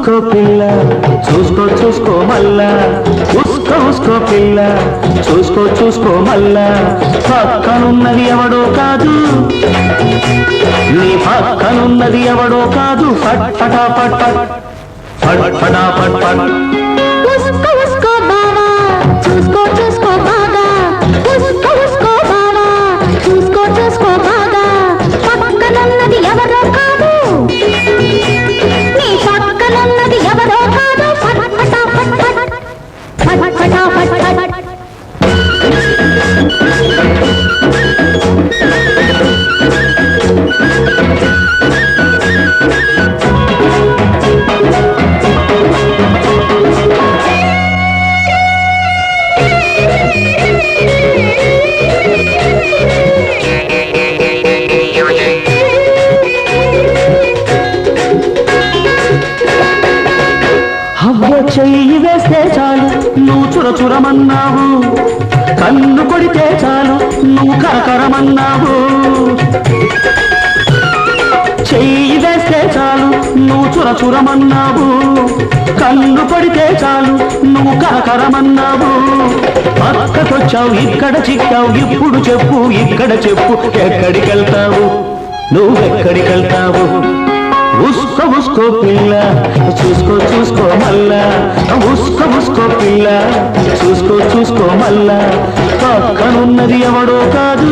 ఉస్కో పిల్ల చూసుకో చూసుకో మల్లా. ఉస్కో ఉస్కో పిల్ల చూసుకో చూసుకో మల్లా. పక్కనున్నది ఎవడో కాదు. నీ పక్కనున్నది ఎవడో కాదు. పట్ పటా పట్ పట్ పట్ పటా పట్ పట్ చూసుకో చెయ్యి వేస్తే చాలు. నువ్వు చుర చురమన్నావు. కన్ను కొడితే చాలు. నువ్వు కరకరమన్నావు చెయ్యి వేస్తే చాలు. నువ్వు చుర చురమన్నావు. కన్ను పడితే చాలు. నువ్వు కరకరమన్నావు పక్కకొచ్చావు ఇక్కడ చిక్కావు. ఇప్పుడు చెప్పు ఇక్కడ చెప్పు. ఎక్కడికెళ్తావు? నువ్వెక్కడికెళ్తావు? ఉస్కో ఉస్కో పిల్ల. చూసుకో చూసుకో మళ్ళా ఉస్కో ఉస్కో పిల్ల. చూసుకో చూసుకో మళ్ళా పక్కనున్నది ఎవడో కాదు.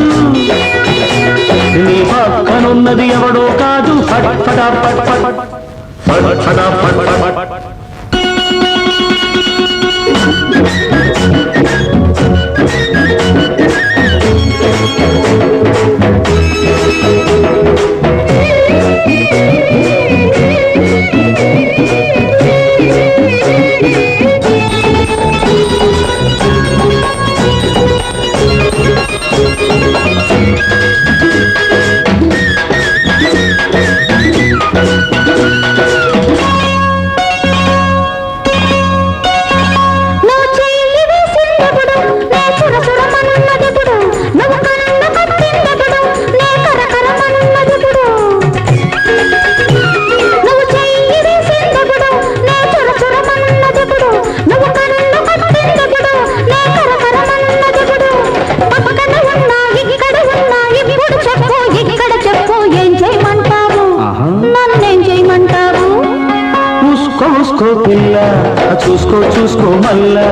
నీ పక్కనున్నది ఎవడో కాదు. ఫట్ ఫటా ఫట్ ఫట్. ఫట్ ఫటా ఫట్ ఫట్. చూసుకో పిల్ల చూసుకో చూసుకో మల్లా.